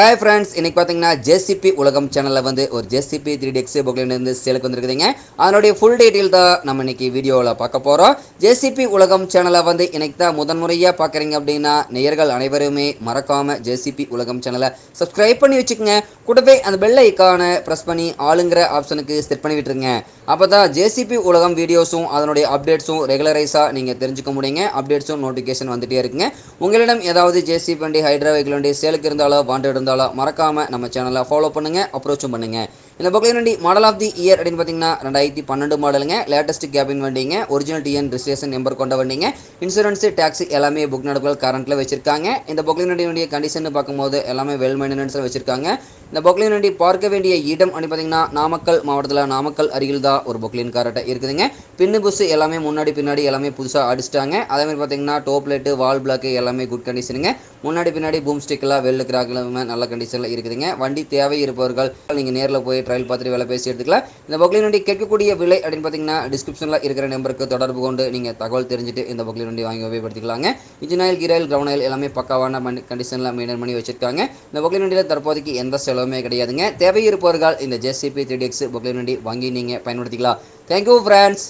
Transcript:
Hi friends இன்னைக்கு பார்த்தீங்கன்னா JCB உலகம் சேனலில் வந்து ஒரு ஜேசிபி த்ரீ டெக்ஸ் புக்லேருந்து சேலுக்கு வந்திருக்குதுங்க அதனுடைய ஃபுல் டீட்டெயில் தான் நம்ம இன்னைக்கு வீடியோவில் பார்க்க போகிறோம் ஜேசிபி உலகம் சேனலை வந்து இன்னைக்கு தான் முதன்முறையாக பார்க்குறீங்க அப்படின்னா நேயர்கள் அனைவருமே மறக்காமல் ஜேசிபி உலகம் சேனலை சப்ஸ்கிரைப் பண்ணி வச்சுக்கோங்க. கூடவே அந்த பெல் ஐக்கானை ப்ரெஸ் பண்ணி ஆளுங்கிற ஆப்ஷனுக்கு செட் பண்ணி விட்டுருங்க. அப்போ தான் ஜேசிபி உலகம் வீடியோஸும் அதனுடைய அப்டேட்ஸும் ரெகுலரைஸாக நீங்கள் தெரிஞ்சுக்க முடியுங்க. அப்டேட்ஸும் நோட்டிஃபிகேஷன் வந்துகிட்டே இருக்குங்க. உங்களிடம் ஏதாவது ஜேசிபி வண்டி ஹைட்ரா வெஹிக்கிள் வண்டி சேலுக்கு இருந்தாலோ வாண்டட் இருந்தாலும் மறக்காமல் நம்ம சேனலை ஃபாலோ பண்ணுங்கள் அப்ரோச்சும் பண்ணுங்கள் இந்த பக்லைன் வண்டி மாடல் ஆஃப் தி இயர் அப்படின்னு பார்த்தீங்கன்னா ரெண்டாயிரத்தி பன்னெண்டு மாடலுங்க லேட்டஸ்ட் கேபின் வண்டிங்க. ஒரிஜினல் டிஎன் ரிஜிஸ்ட்ரேஷன் நம்பர் கொண்ட வண்டிங்க. இன்சூரன்ஸு டேக்ஸி எல்லாமே புக் நடப்புகள் கரண்ட்டில் வச்சிருக்காங்க. இந்த பொக்லின் வண்டி வண்டிய கண்டிஷன் பார்க்கும்போது எல்லாமே வெல் மெயின்டெனன்ஸில் வச்சிருக்காங்க. இந்த பொக்லைன் வண்டி பார்க்க வேண்டிய இடம் அப்படின்னு பார்த்தீங்கன்னா நாமக்கல் மாவட்டத்தில் நாமக்கல் அருகில் தான் ஒரு பொக்லின் காரட்டை இருக்குதுங்க. பின்னு புஸ் எல்லாமே முன்னாடி பின்னாடி எல்லாமே புதுசாக அடிச்சிட்டாங்க. அதே மாதிரி பார்த்தீங்கன்னா டோப் லைட்டு வால் பிளாக்கு எல்லாமே குட் கண்டிஷனுங்க முன்னாடி பின்னாடி பூம் ஸ்டிக்கெல்லாம் வெள்ளு கிராக் நல்ல கண்டிஷனில் இருக்குதுங்க. வண்டி தேவை இருப்பவர்கள் நீங்கள் நேரில் போய் ட்ரையல் பார்த்துட்டு வேலை பேசி எடுத்துக்கலாம். இந்த பொக்லின் வண்டி கேட்கக்கூடிய விலை அப்படின்னு பார்த்தீங்கன்னா டிஸ்கிரிப்ஷனில் இருக்கிற நம்பருக்கு தொடர்பு கொண்டு நீங்கள் தகவல் தெரிஞ்சுட்டு இந்த பொக்லின் வண்டி வாங்கி உபயோகப்படுத்திக்கலாங்க. Engine oil gear ground oil எல்லாமே பக்காவான கண்டிஷனில் மெயின்டைன் பண்ணி வச்சிருக்காங்க. இந்த பொக்லின் வண்டியில் தற்போதைக்கு எந்த செலவுமே கிடையாதுங்க. தேவை இருப்பவர்கள் இந்த ஜேசிபி த்ரீ எக்ஸ் பொக்லின் வண்டி வாங்கி நீங்கள் பயன்படுத்திக்கலாம். Thank you friends